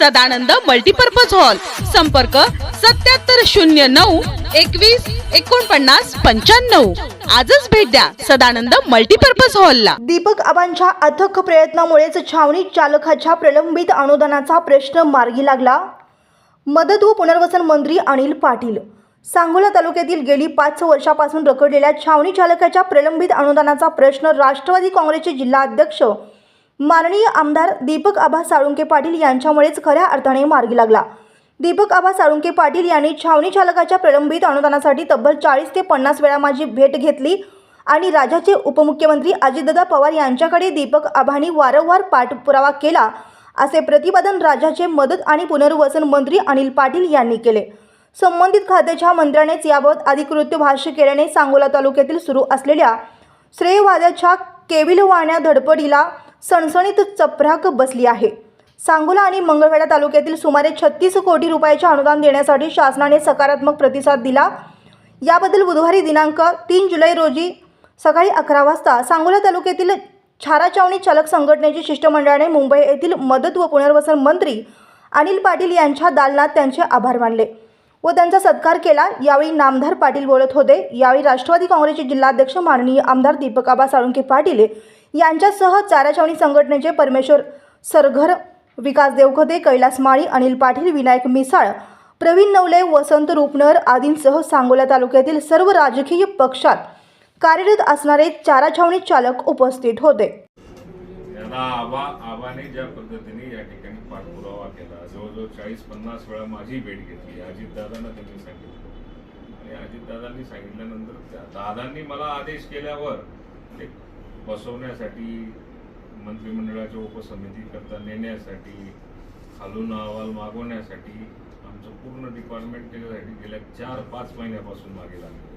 Sadanand multipurpose hall संपर्क सत्याहत्तर शून्य नऊ एकवीस एकोणपन्नास पंच्याण्णव. आजच भेट द्या सदानंद मल्टीपर्पज हॉलला दीपक आबांच्या अथक प्रयत्नामुळेच छावणी चालकाच्या प्रलंबित अनुदानाचा प्रश्न मार्गी लागला. मदत व पुनर्वसन मंत्री अनिल पाटील. सांगोला तालुक्यातील गेली पाच वर्षापासून रखडलेल्या छावणी चालकाच्या प्रलंबित अनुदानाचा प्रश्न राष्ट्रवादी काँग्रेसचे जिल्हाध्यक्ष माननीय आमदार दीपक आबा साळुंके पाटील यांच्यामुळेच खऱ्या अर्थाने मार्गी लागला. दीपक आबा साळुंके पाटील यांनी छावणी चालकाच्या प्रलंबित अनुदानासाठी तब्बल चाळीस ते पन्नास वेळा माझी भेट घेतली आणि राज्याचे उपमुख्यमंत्री अजितदादा पवार यांच्याकडे दीपक आबांनी वारंवार पाठपुरावा केला असे प्रतिपादन राज्याचे मदत आणि पुनर्वसन मंत्री अनिल पाटील यांनी केले. संबंधित खात्याच्या मंत्र्यानेच याबाबत अधिकृत भाष्य केल्याने सांगोला तालुक्यातील सुरू असलेल्या श्रेयवाद्याच्या केविलवाण्या धडपडीला सणसणीत चपराक बसली आहे. सांगोला आणि मंगळवेढा तालुक्यातील सुमारे छत्तीस कोटी रुपयाचे अनुदान देण्यासाठी शासनाने सकारात्मक प्रतिसाद दिला. याबद्दल बुधवारी दिनांक तीन जुलै रोजी सकाळी अकरा वाजता सांगोला तालुक्यातील छाराचावणी चालक संघटनेची शिष्टमंडळाने मुंबई येथील मदत व पुनर्वसन मंत्री अनिल पाटील यांच्या दालनात त्यांचे आभार मानले व त्यांचा सत्कार केला. यावेळी नामदार पाटील बोलत होते. यावेळी राष्ट्रवादी काँग्रेसचे जिल्हाध्यक्ष माननीय आमदार दीपकाबा साळुंके पाटील यांच्यासह चारा छावणी संघटनेचे परमेश्वर सरघर विकास देवखदे कैलास माळी अनिल पाटील विनायक मिसाळ प्रवीण नवले वसंत रुपनर आदींसह सांगोला तालुक्यातील सर्व राजकीय पक्षात कार्यरत असणारे चारा छावणी चालक उपस्थित होते. यांना आबा आबाने ज्या पद्धतीने या ठिकाणी पाठपुरावा केला. जवळजवळ चाळीस पन्नास वेळा माझी भेट घेतली. अजितदादांना त्यांनी सांगितलं. आणि अजितदादांनी सांगितल्यानंतर दादांनी मला आदेश केल्यावर ते बसवण्यासाठी मंत्रिमंडळाच्या उपसमितीकरता नेण्यासाठी खालून अहवाल मागवण्यासाठी आमचं पूर्ण डिपार्टमेंट त्याच्यासाठी गेल्या चार पाच महिन्यापासून मागे लागले.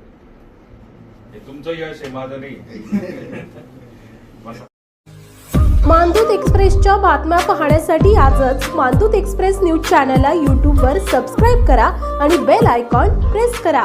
हे तुमचं यश आहे माझं नाही. मानदूत एक्सप्रेसच्या बातम्या पाहण्यासाठी आजच मानदूत एक्सप्रेस न्यूज चॅनलला यूट्यूबवर सबस्क्राईब करा आणि बेल आयकॉन प्रेस करा.